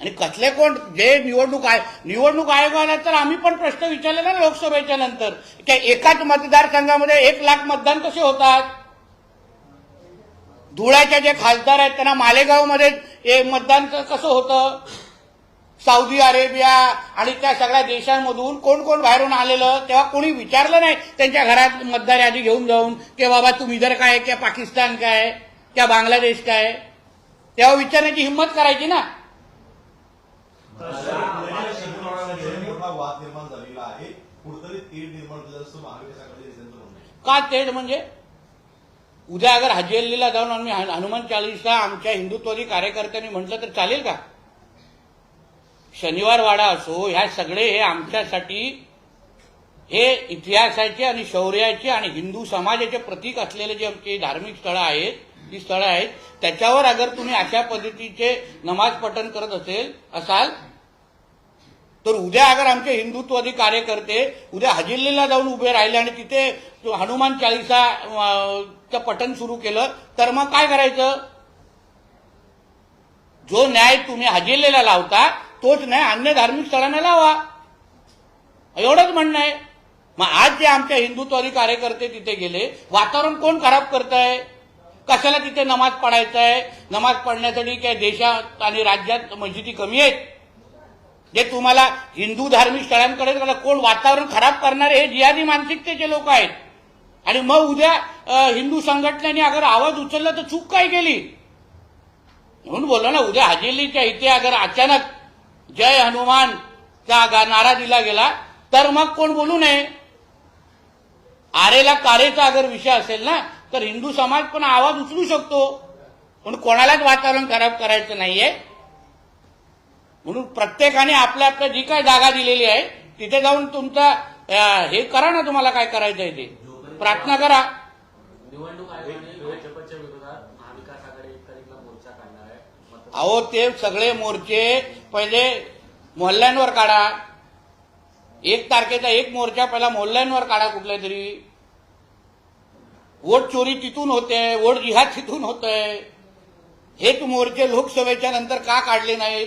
आणि कसले कोण जे निवडणूक आहे निवडणूक आयोगाला तर आम्ही पण प्रश्न विचारलेला ना लोकसभेच्या नंतर. की एकाच मतदारसंघामध्ये एक लाख मतदान कसे होतात? धुळ्याच्या जे खासदार आहेत त्यांना मालेगावमध्ये मतदान कसं होतं? सौदी अरेबिया आणि त्या सगळ्या देशांमधून कोण कोण बाहेरून आलेलं? तेव्हा कोणी विचारलं नाही त्यांच्या घरात मतदार यादी घेऊन जाऊन की बाबा तुम्ही जर काय क्या पाकिस्तान काय क्या बांगलादेश काय तेव्हा विचारण्याची हिंमत करायची ना. वाद निर्माण झालेला आहे निर्माण असं महाविकास आघाडी का तेढ म्हणजे? उद्या अगर हजी जाऊन आम्ही हनुमान चालीसा आमच्या हिंदुत्वादी कार्यकर्त्यांनी म्हटलं तर चालेल का? शनिवार वाडा असो ह्या सगळे हे आमच्यासाठी हे इतिहासाचे आणि शौर्याचे आणि हिंदू समाजाचे प्रतीक असलेले जे आमचे धार्मिक स्थळं आहेत ती स्थळं आहेत त्याच्यावर अगर तुम्ही अशा पद्धतीचे नमाज पठण करत असेल असाल तर उद्या अगर आमचे हिंदुत्ववादी कार्यकर्ते उद्या हजिल्लीला जाऊन उभे राहिले आणि तिथे हनुमान चालिसा चं पठण सुरू केलं तर मग काय करायचं? जो न्याय तुम्ही हजिल्लीला लावता तोच न्याय अन्य धार्मिक स्थळांना लावा. एवढंच म्हणणं आहे. मग आज जे आमच्या हिंदुत्ववादी कार्यकर्ते तिथे गेले वातावरण कोण खराब करत आहे कशाला तिथे नमाज पडायचं आहे नमाज पडण्यासाठी काय देशात आणि राज्यात मस्जिदी कमी आहेत? जे तुम्हाला हिंदू धार्मिक स्थळांकडे कोण वातावरण खराब करणारे हे जिहादी मानसिकतेचे लोक आहेत. आणि मग उद्या हिंदू संघटनेने अगर आवाज उचलला तर चूक काय केली? म्हणून बोललो ना उद्या हजेलीच्या इथे अगर अचानक जय हनुमान चा नारा दिला गेला तर मग कोण बोलू नये? आरेला कारेचा अगर विषय असेल ना तर हिंदू समाज पण आवाज उचलू शकतो. पण कोणालाच वातावरण खराब करायचं नाहीये. म्हणून प्रत्येकाने आपल्या आपल्या जी काय जागा दिलेली आहे तिथे जाऊन तुमचा हे करा ना तुम्हाला काय करायचं आहे ते. प्रार्थना करा. निवडणूक अहो ते सगळे मोर्चे पहिले मोहल्ल्यांवर काढा. एक तारखेचा एक मोर्चा पहिला मोहल्ल्यांवर काढा कुठल्या तरी वोट चोरी तिथून होते वोट जिहाद तिथून होतं. आहे हे मोर्चे लोकसभेच्या नंतर का काढले नाहीत?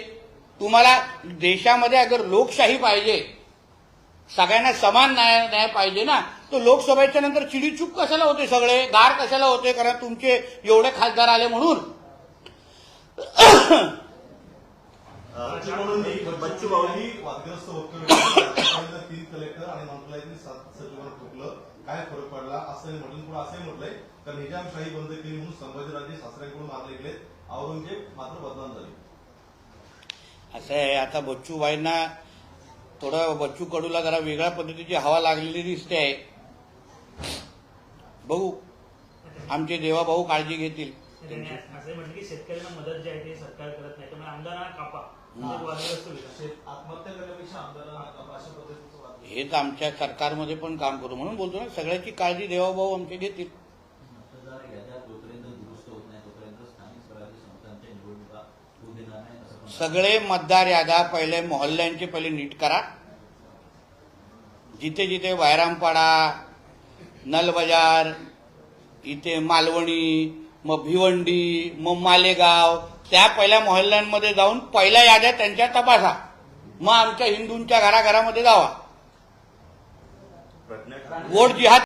तुम्हाला देशामध्ये अगर लोकशाही पाहिजे सगळ्यांना समान न्याय न्याय पाहिजे ना तर लोकसभेच्या नंतर चिडीचूप कशाला होते सगळे? गार कशाला होते? कारण तुमचे एवढे खासदार आले म्हणून. बच्चू बच्चू भाऊंनी वादग्रस्त वक्तव्य तीन कलेक्टर आणि मंत्रालयातली सात सचिवांना ठोकलं काय फरक पडला? असं म्हटलं पुढे असंही म्हटलंय. तर निजामशाही बंद केली म्हणून संभाजीराजे सासऱ्यांकडून मारले गेलेत. औरंगजेब मात्र बदनाम झाले. असं आहे. आता बच्चूबाईंना थोडं बच्चू कडूला जरा वेगळ्या पद्धतीची हवा लागलेली दिसते आहे. बघू. आमचे देवाभाऊ काळजी घेतील. त्यांनी असं म्हटलं की शेतकऱ्यांना मदत जी आहे ती सरकार करत नाही. त्यामुळे आमदारांना कापा. म्हणजे हेच आमच्या सरकारमध्ये पण काम करू म्हणून बोलतो ना. सगळ्याची काळजी देवाभाऊ आमचे घेतील. मतदार याद्या जोपर्यंत दुरुस्त होत नाही तोपर्यंत स्थानिक स्वराज्य संस्थांच्या निवडणुका होऊ देणार नाही असं पण सगळे मतदार याद्या पहिले मोहल्ल्यांचे पहिले नीट करा. जिथे जिथे वायरामपाडा नलबजार इथे मालवणी मग भिवंडी मग मालेगाव त्या पहिल्या मोहल्ल्यांमध्ये जाऊन पहिल्या याद्या त्यांच्या तपासा. मग आमच्या हिंदूंच्या घराघरामध्ये जावा. वोट जिहाद